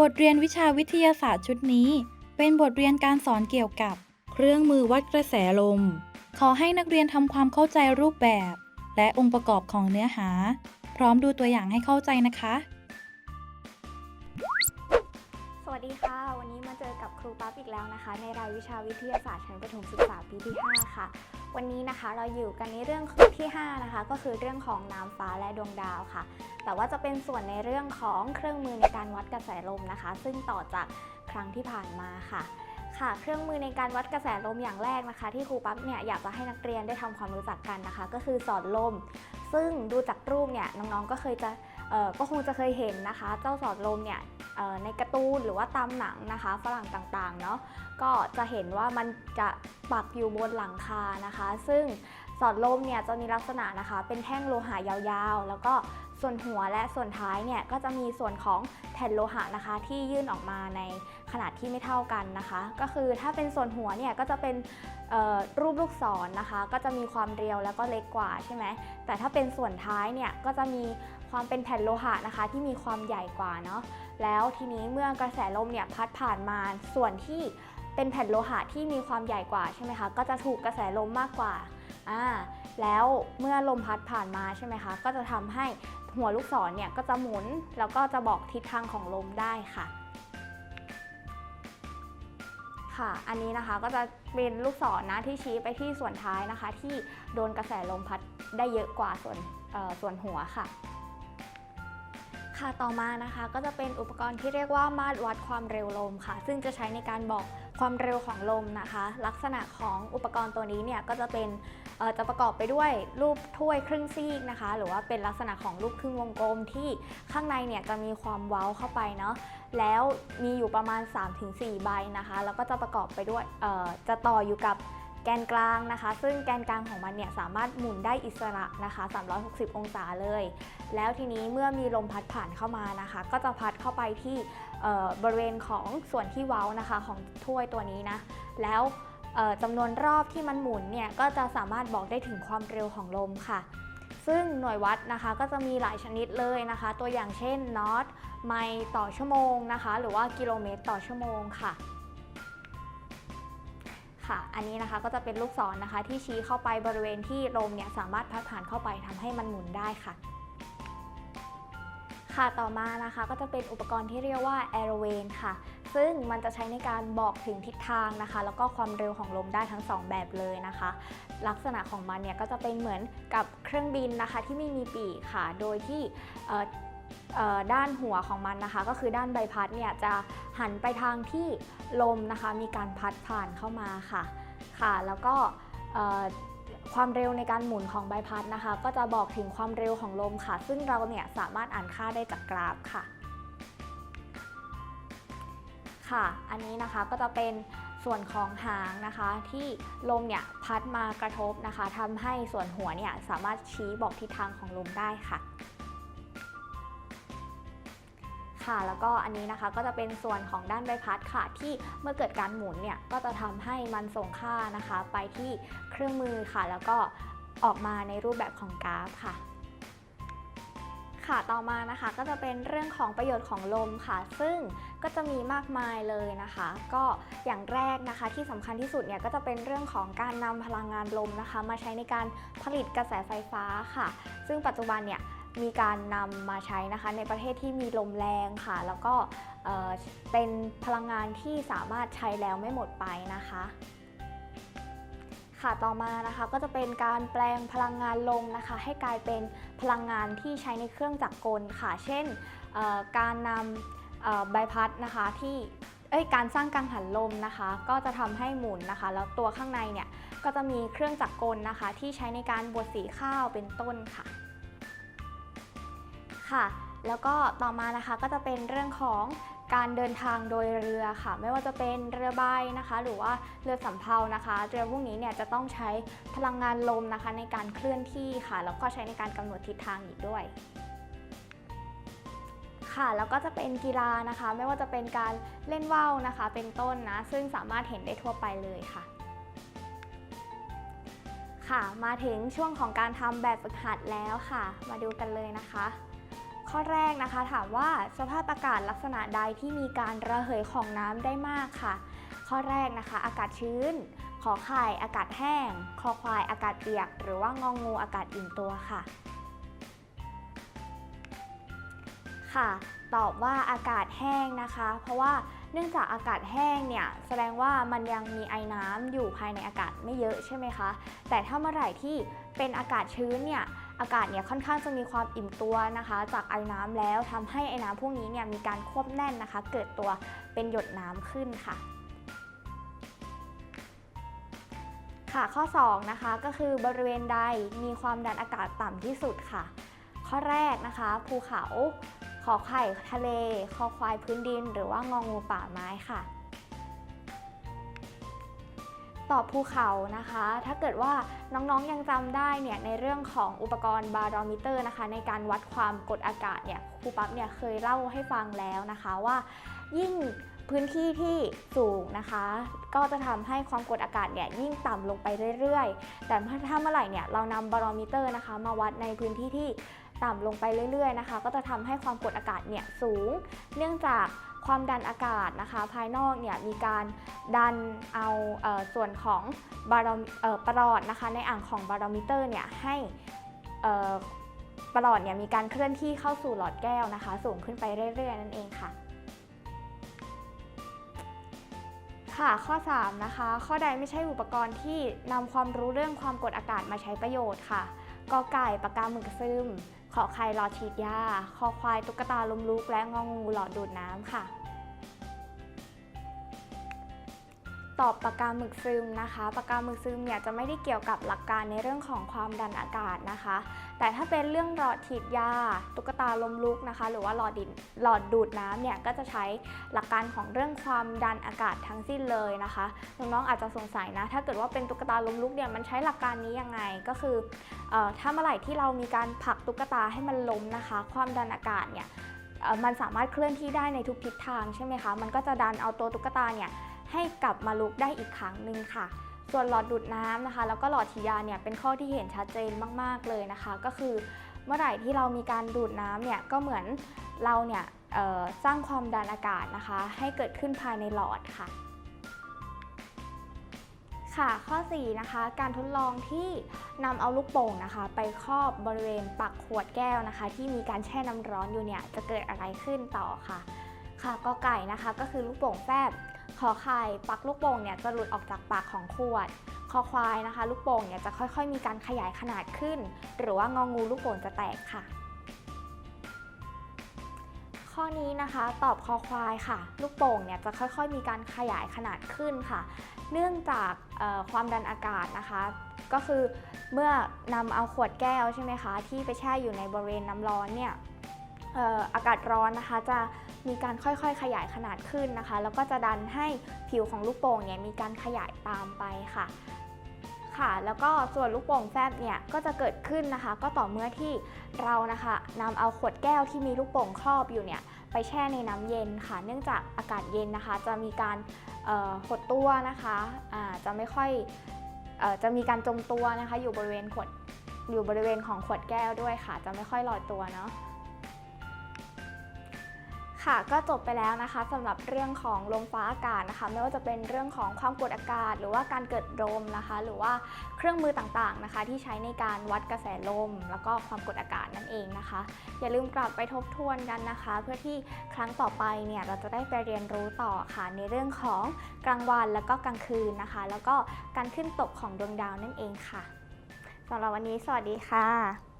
บทเรียนวิชาวิทยาศาสตร์ชุดนี้ เป็นบทเรียนการสอนเกี่ยวกับ เครื่องมือวัดกระแสลม ขอให้นักเรียนทำความเข้าใจรูปแบบ และองค์ประกอบของเนื้อหา พร้อมดูตัวอย่างให้เข้าใจนะคะ วัสดีค่ะ วันนี้มาเจอกับครูปั๊บอีกแล้วนะคะ ในรายวิชาวิทยาศาสตร์ชั้นประถมศึกษาปีที่ 5 ค่ะ วันนี้นะคะเราอยู่กันในเรื่องที่ 5 นะคะ ก็คือเรื่องของน้ำฟ้าและดวงดาวค่ะ แต่ว่าจะเป็นส่วนในเรื่องของเครื่องมือในการวัดกระแสลมนะคะ ซึ่งต่อจากครั้งที่ผ่านมาค่ะค่ะ เครื่องมือในการวัดกระแสลมอย่างแรกนะคะ ที่ครูปั๊บเนี่ยอยากจะให้นักเรียนได้ทำความรู้จักกันนะคะ ก็คือสอดลม ซึ่งดูจากรูปเนี่ยน้องๆก็เคยจะเอ่อก็คงจะเคยเห็นนะคะ เจ้าสอดลมเนี่ย ในการ์ตูนหรือว่าตามหนังนะคะฝรั่งต่างๆเนาะก็จะเห็นว่ามันจะปักอยู่บนหลังคานะคะ ซึ่งสอดลมเนี่ยจะมีลักษณะนะคะ เป็นแท่งโลหะยาวๆ แล้วก็ส่วนหัวและส่วนท้ายเนี่ยก็จะมีส่วนของแผ่นโลหะนะคะ ที่ยื่นออกมาในขนาดที่ไม่เท่ากันนะคะ ก็คือถ้าเป็นส่วนหัวเนี่ยก็จะเป็นรูปลูกศรนนะคะ ก็จะมีความเรียวแล้วก็เล็กกว่าใช่ไหมแต่ถ้าเป็นส่วนท้ายเนี่ยก็จะมี ความเป็นแผ่นโลหะนะคะ ที่มีความใหญ่กว่าเนาะแล้วทีนี้เมื่อกระแสลมเนี่ยพัดผ่านมาส่วนที่เป็นแผ่นโลหะที่มีความใหญ่กว่าใช่ไหมคะก็จะถูกกระแสลมมากกว่าอ่าแล้วเมื่อลมพัดผ่านมาใช่ไหมคะก็จะทำให้หัวลูกศรเนี่ยก็จะหมุนแล้วก็จะบอกทิศทางของลมได้ค่ะค่ะ อันนี้นะคะก็จะเป็นลูกศรนะที่ชี้ไปที่ส่วนท้ายนะคะ ที่โดนกระแสลมพัดได้เยอะกว่าส่วนส่วนหัวค่ะ ค่ะต่อมานะคะก็จะเป็นอุปกรณ์ที่เรียกว่ามาตรวัดความเร็วลมค่ะ ซึ่งจะใช้ในการบอกความเร็วของลมนะคะ ลักษณะของอุปกรณ์ตัวนี้เนี่ยก็จะเป็นจะประกอบไปด้วยรูปถ้วยครึ่งซีกนะคะ หรือว่าเป็นลักษณะของรูปครึ่งวงกลมที่ข้างในเนี่ยจะมีความเว้าเข้าไปเนาะแล้วมีอยู่ประมาณ 3-4 ใบนะคะ แล้วก็จะประกอบไปด้วยจะต่ออยู่กับ แกนกลางนะคะ ซึ่งแกนกลางของมันเนี่ยสามารถหมุนได้อิสระนะคะ 360 องศาเลย แล้วทีนี้เมื่อมีลมพัดผ่านเข้ามานะคะ ก็จะพัดเข้าไปที่บริเวณของส่วนที่เว้านะคะของถ้วยตัวนี้นะ แล้วจำนวนรอบที่มันหมุนเนี่ยก็จะสามารถบอกได้ถึงความเร็วของลมค่ะ ซึ่งหน่วยวัดนะคะก็จะมีหลายชนิดเลยนะคะ ตัวอย่างเช่นนอตไมล์ต่อชั่วโมงนะคะ หรือว่ากิโลเมตรต่อชั่วโมงค่ะ ค่ะ อันนี้นะคะก็จะเป็นลูกศรนะคะ ที่ชี้เข้าไปบริเวณที่ลมเนี่ยสามารถพัดผ่านเข้าไปทำให้มันหมุนได้ค่ะ ค่ะต่อมานะคะก็จะเป็นอุปกรณ์ที่เรียกว่า a e r o w a n ค่ะ ซึ่งมันจะใช้ในการบอกถึงทิศทางนะคะ แล้วก็ความเร็วของลมได้ทั้ง 2 แบบเลยนะคะ ลักษณะของมันเนี่ยก็จะเป็นเหมือนกับเครื่องบินนะคะที่ไม่มีปีกค่ะ โดยที่ ด้านหัวของมันนะคะ ก็คือด้านใบพัดเนี่ยจะหันไปทางที่ลมนะคะ มีการพัดผ่านเข้ามาค่ะค่ะ แล้วก็ความเร็วในการหมุนของใบพัดนะคะ ก็จะบอกถึงความเร็วของลมค่ะ ซึ่งเราเนี่ยสามารถอ่านค่าได้จากกราฟค่ะ ค่ะ อันนี้นะคะก็จะเป็นส่วนของหางนะคะ ที่ลมเนี่ยพัดมากระทบนะคะทำให้ส่วนหัวเนี่ยสามารถชี้บอกทิศทางของลมได้ค่ะ ค่ะ แล้วก็อันนี้นะคะก็จะเป็นส่วนของด้านใบพัดค่ะ ที่เมื่อเกิดการหมุนเนี่ยก็จะทำให้มันส่งค่านะคะ ไปที่เครื่องมือค่ะ แล้วก็ออกมาในรูปแบบของกราฟค่ะค่ะ ต่อมานะคะก็จะเป็นเรื่องของประโยชน์ของลมค่ะ ซึ่งก็จะมีมากมายเลยนะคะ ก็อย่างแรกนะคะที่สำคัญที่สุดเนี่ยก็จะเป็นเรื่องของการนำพลังงานลมนะคะ มาใช้ในการผลิตกระแสไฟฟ้าค่ะ ซึ่งปัจจุบันเนี่ย มีการนำมาใช้นะคะในประเทศที่มีลมแรงค่ะ แล้วก็เป็นพลังงานที่สามารถใช้แล้วไม่หมดไปนะคะค่ะต่อมานะคะก็จะเป็นการแปลงพลังงานลมนะคะ ให้กลายเป็นพลังงานที่ใช้ในเครื่องจักรกลค่ะ เช่นการนำใบพัดนะคะที่เอ้ยการสร้างกังหันลมนะคะ ก็จะทำให้หมุนนะคะ แล้วตัวข้างในเนี่ยก็จะมีเครื่องจักรกลนะคะ ที่ใช้ในการบดสีข้าวเป็นต้นค่ะ ค่ะ แล้วก็ต่อมานะคะก็จะเป็นเรื่องของการเดินทางโดยเรือค่ะ ไม่ว่าจะเป็นเรือใบนะคะ หรือว่าเรือสำเภานะคะ เรือพวกนี้เนี่ยจะต้องใช้พลังงานลมนะคะ ในการเคลื่อนที่ค่ะ แล้วก็ใช้ในการกำหนดทิศทางอีกด้วยค่ะแล้วก็จะเป็นกีฬานะคะ ไม่ว่าจะเป็นการเล่นว่าวนะคะ เป็นต้นนะ ซึ่งสามารถเห็นได้ทั่วไปเลยค่ะ ค่ะมาถึงช่วงของการทำแบบฝึกหัดแล้วค่ะ มาดูกันเลยนะคะ ข้อแรกนะคะ ถามว่าสภาพอากาศลักษณะใดที่มีการระเหยของน้ำได้มากค่ะ ข้อแรกนะคะ อากาศชื้น ขอไข่อากาศแห้ง คอควายอากาศเปียก หรือว่างองูอากาศอิ่มตัวค่ะ ค่ะ ตอบว่าอากาศแห้งนะคะ เพราะว่าเนื่องจากอากาศแห้งเนี่ยแสดงว่ามันยังมีไอน้ำอยู่ภายในอากาศไม่เยอะใช่ไหมคะ แต่ถ้าเมื่อไหร่ที่เป็นอากาศชื้นเนี่ย อากาศเนี่ยค่อนข้างจะมีความอิ่มตัวนะคะ จากไอ้น้ำแล้วทำให้ไอ้น้ำพวกนี้เนี่ยมีการควบแน่นนะคะ เกิดตัวเป็นหยดน้ำขึ้นค่ะค่ะข้อ 2 นะคะก็คือบริเวณใดมีความดันอากาศต่ำที่สุดค่ะ ข้อแรกนะคะภูเขา ขอไข่ทะเล คอควายพื้นดิน หรือว่างองูป่าไม้ค่ะ ตอบภูเขานะคะ ถ้าเกิดว่าน้องๆยังจำได้เนี่ยในเรื่องของอุปกรณ์บาโรมิเตอร์นะคะ ในการวัดความกดอากาศเนี่ยครูปั๊บเนี่ยเคยเล่าให้ฟังแล้วนะคะว่า ยิ่งพื้นที่ที่สูงนะคะ ก็จะทำให้ความกดอากาศเนี่ยยิ่งต่ำลงไปเรื่อยๆ แต่ถ้าเมื่อไหร่เนี่ยเรานำบาโรมิเตอร์นะคะ มาวัดในพื้นที่ที่ต่ำลงไปเรื่อยๆนะคะ ก็จะทำให้ความกดอากาศเนี่ยสูง เนื่องจาก ความดันอากาศนะคะ ภายนอกเนี่ยมีการดันเอาเออส่วนของบารอประหลอดนะคะ ในอ่างของบาโรมิเตอร์เนี่ยให้ประหลอดเนี่ยมีการเคลื่อนที่เข้าสู่หลอดแก้วนะคะ สูงขึ้นไปเรื่อย ๆ นั่นเองค่ะค่ะข้อ 3 นะคะ ข้อใดไม่ใช่อุปกรณ์ที่นำความรู้เรื่องความกดอากาศมาใช้ประโยชน์ค่ะ กอไก่ปากกาหมึกซึม ขอไข่หลอดฉีดยา คอควายตุ๊กตาลมลุก และงองูหลอดดูดน้ำค่ะ ตอบปากกาหมึกซึมนะคะ ปากกาหมึกซึมเนี่ยจะไม่ได้เกี่ยวกับหลักการในเรื่องของความดันอากาศนะคะ แต่ถ้าเป็นเรื่องหลอดฉีดยา ตุ๊กตาลมลุกนะคะ หรือว่าหลอดดินหลอดดูดน้ำเนี่ยก็จะใช้หลักการของเรื่องความดันอากาศทั้งสิ้นเลยนะคะน้องๆอาจจะสงสัยนะ ถ้าเกิดว่าเป็นตุ๊กตาลมลุกเนี่ยมันใช้หลักการนี้ยังไงก็คืออถ้าเมื่อไหร่ที่เรามีการผลักตุ๊กตาให้มันล้มนะคะ ความดันอากาศเนี่ยมันสามารถเคลื่อนที่ได้ในทุกทิศทางใช่ไหมคะ มันก็จะดันเอาตัวตุ๊กตาเนี่ยให้กลับมาลุกได้อีกครั้งหนึ่งค่ะ ส่วนหลอดดูดน้ำนะคะ แล้วก็หลอดฉีดยาเนี่ยเป็นข้อที่เห็นชัดเจนมาก ๆ เลยนะคะ ก็คือเมื่อไหร่ที่เรามีการดูดน้ำเนี่ยก็เหมือนเราเนี่ยสร้างความดันอากาศนะคะ ให้เกิดขึ้นภายในหลอดค่ะ ค่ะข้อ 4 นะคะ การทดลองที่นำเอาลูกโป่งนะคะ ไปครอบบริเวณปากขวดแก้วนะคะ ที่มีการแช่น้ำร้อนอยู่เนี่ยจะเกิดอะไรขึ้นต่อค่ะ ค่ะกอไก่นะคะก็คือลูกโป่งแฟบ ขอไข่ปักลูกโป่งเนี่ยจะหลุดออกจากปากของขวด คอควายนะคะ ลูกโป่งเนี่ยจะค่อยๆ มีการขยายขนาดขึ้น หรือว่างองูลูกโป่งจะแตกค่ะ ข้อนี้นะคะตอบคอควายค่ะ ลูกโป่งเนี่ยจะค่อยๆ มีการขยายขนาดขึ้นค่ะ เนื่องจากความดันอากาศนะคะ ก็คือเมื่อนำเอาขวดแก้วใช่ไหมคะ ที่ไปแช่อยู่ในบริเวณน้ำร้อนเนี่ย อากาศร้อนนะคะ จะมีการค่อยๆ ขยายขนาดขึ้นนะคะ แล้วก็จะดันให้ผิวของลูกโป่งเนี่ยมีการขยายตามไปค่ะค่ะ แล้วก็ส่วนลูกโป่งแฟบเนี่ยก็จะเกิดขึ้นนะคะ ก็ต่อเมื่อที่เรานะคะนำเอาขวดแก้วที่มีลูกโป่งครอบอยู่เนี่ยไปแช่ในน้ำเย็นค่ะ เนื่องจากอากาศเย็นนะคะ จะมีการหดตัวนะคะอ่าจะไม่ค่อยอจะมีการจมตัวนะคะ อยู่บริเวณขวดอยู่บริเวณของขวดแก้วด้วยค่ะ จะไม่ค่อยลอยตัวเนาะ ค่ะก็จบไปแล้วนะคะสำหรับเรื่องของลมฟ้าอากาศนะคะ ไม่ว่าจะเป็นเรื่องของความกดอากาศ หรือว่าการเกิดลมนะคะ หรือว่าเครื่องมือต่างๆนะคะ ที่ใช้ในการวัดกระแสลม แล้วก็ความกดอากาศนั่นเองนะคะ อย่าลืมกลับไปทบทวนกันนะคะ เพื่อที่ครั้งต่อไปเนี่ยเราจะได้ไปเรียนรู้ต่อค่ะในเรื่องของกลางวันแล้วก็กลางคืนนะคะ แล้วก็การขึ้นตกของดวงดาวนั่นเองค่ะสำหรับวันนี้สวัสดีค่ะ